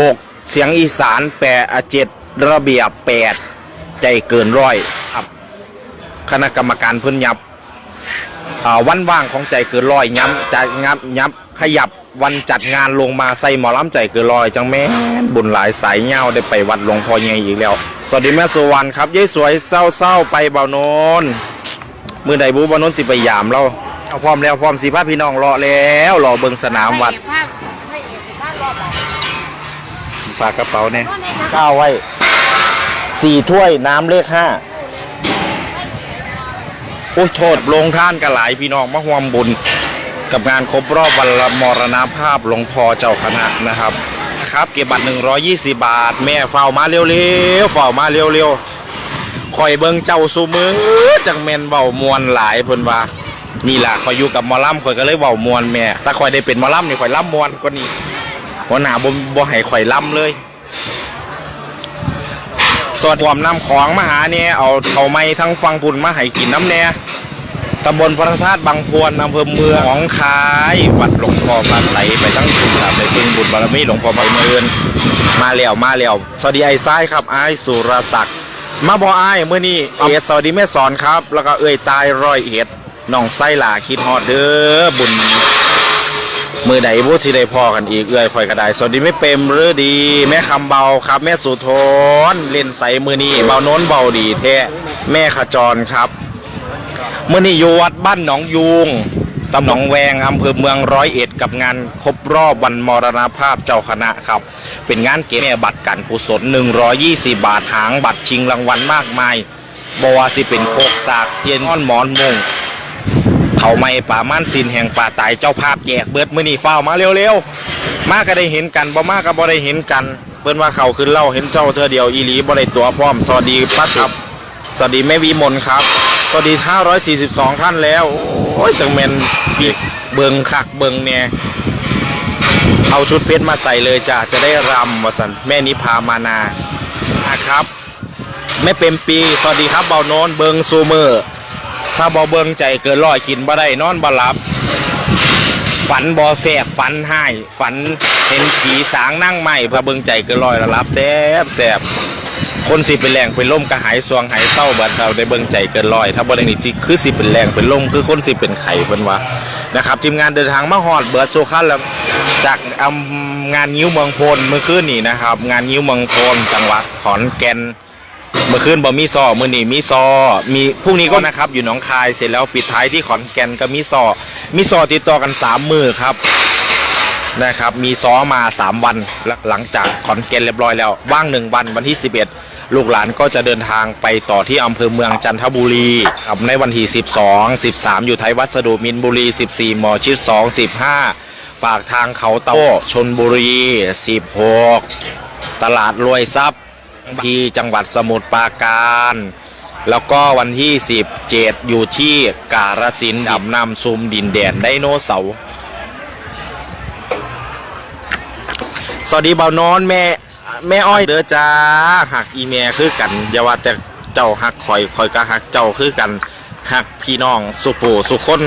หกเสียงอีสานแปดเจ็ดระเบียบแปดใจเกินร้อยครับคณะกรรมการเพิ่นยับวันว่างของใจเกินร้อยย้ำจัดงับยับขยับวันจัดงานลงมาใส่หมอลำใจเกินร้อยจังแม่บุญหลายสายเงาได้ไปวัดหลวงพ่อใหญ่อีกแล้ว สวัสดีแม่สุวรรณครับยายสวยเศร้าๆไปเบาโนนมือใดบูเบาโนนสิไปยามเราเอาพร้อมแล้วพร้อมสิพาพี่น้องรอแล้วรอเบิงสนามวัด ฝากกระเป๋าเนี่ยเก้าวไว้สี่ถ้วยน้ำเลขห้าโอ้ยโทษลงท่านกันหลายพี่น้องมาห่วมบุญ กับงานครบรอบวันละมรณภาพหลวงพ่อเจ้าคณะนะครับครับเก็บบัตร 120 บาท แม่เฝ้ามาเร็วๆเฝ้ามาเร็วๆคอยเบิ่งเจ้าสูมือจังแมนเว้ามวนหลายเพิ่นว่านี่ล่ะคอยอยู่กับมอลำคอยก็เลยเว้ามวนแม่ถ้าคอยได้เป็นมอลำนี่คอยล่ำมวนกว่านี้ หัวหน้าบ่บ่ให้คอยล่ำเลยส่วนความนำของมาหาเนี่ยเอาเขาไม้ทั้งฟังพุ่นมาให้กินน้ำเนี่ยตำบลพระธาตุบางพวนอำเภอเมืองหนองคายวัดหลวงพ่อพระไสยไปทั้งคุณครับไปพึ่งบุญบารมีหลวงพ่อพระเมินมาแล้วมาแล้วสวัสดีไอ้ซ้ายครับไอ้สุรศักดิ์มาบอไอ้เมื่อนี้เอ็ดสวัสดีแม่สอนครับ แล้วก็เอ้ยตายร้อยเอ็ดน้องไส้หลาคิดฮอดเด้อบุญ มือใดพูดสิได้พอกันอีกเอื้อยคอยกระไดสวัสดีไม่เปมหรือดี แม่คำเบาครับ แม่สุโธนเล่นใสมือนี้เบาโน้นเบาดีแท้แม่ขจรครับมือนี้อยู่วัดบ้านหนองยูงตำหนองแวงอำเภอเมืองร้อยเอ็ดกับงานครบรอบวันมรณภาพเจ้าคณะครับ เป็นงานเก็บแม่บัตรการกุศล 120 บาทหางบัตรชิงรางวัลมากมายบวาสิเป็นโคกสากเทียนอ้อนหมอนมุง เขาไม่ป่าม่านสินแห่งป่าตายเจ้าภาพแจกเบิดมือนี่เฝ้ามาเร็วๆ มาก็ได้เห็นกันบ่มาก็บ่ได้เห็นกัน เพิ่อนว่าเขาขึ้นเล่าเห็นเจ้าเธอเดียวอีหลีบ่ได้ตัวพร้อมสวัสดีป้าครับ สวัสดีแม่วีมนครับ สวัสดี 542 ท่านแล้ว โอ้ยจังแมนพี่เบิงคักเบิงเนี่ยเอาชุดเพชรมาใส่เลยจ้ะจะได้รำวสันแม่นิพามานานะครับแม่เป็มปี สวัสดีครับเบาโนนเบิงซูเมอร์ ถ้าบ่เบิ่งใจเกินร้อยกินบ่ได้นอนบ่หลับ ฝันบ่แสบฝันหายฝันเห็นผีสางนั่งใหม่พระเบิ่งใจเกินร้อยแล้วรับแสบแสบคนสิเป็นแรงเป็นล่มกระหายสวงหายเศร้าบัดเราได้เบิ่งใจเกินร้อย ถ้าบ่ได้นี่สิคือสิเป็นแรงเป็นล่มคือคนสิเป็นไข่เพิ่นว่านะครับทีมงานเดินทางมาฮอดเบิร์ดโซคันแล้วจากงานงิ้วเมืองพลเมื่อคืนนี่นะครับ งานงิ้วเมืองพลจังหวัดขอนแก่น เมื่อคืนบ่มีซอมื้อนี้มีซอ มีพรุ่งนี้ก็นะครับ อยู่หนองคายเสร็จแล้วปิดท้ายที่ขอนแก่นก็มีซอ มีซอติดต่อกัน3มือครับนะครับ มีซอมา 3 วันหลังจากขอนแก่นเรียบร้อยแล้ว ว่าง 1 วันวันที่ 11 ลูกหลานก็จะเดินทางไปต่อที่อำเภอเมืองจันทบุรีครับในวันที่ 12 13 อยู่ไทยวัสดุมินบุรี 14 หมอชิด 2 15 ปากทางเขาเตาชนบุรี 16 ตลาดรวยทรัพย์ ที่จังหวัดสมุทรปราการ แล้วก็วันที่ 17 อยู่ที่การสินธุ์ดำนำซุมดินแดนไดโนเสาร์สวัสดีเบานอนแม่แม่อ้อยเด้อจ้าหักอีเมคือกันอย่าว่าแต่เจ้าหักคอยคอยก็หักเจ้าคือกันหักพี่น้องสุโขสุคน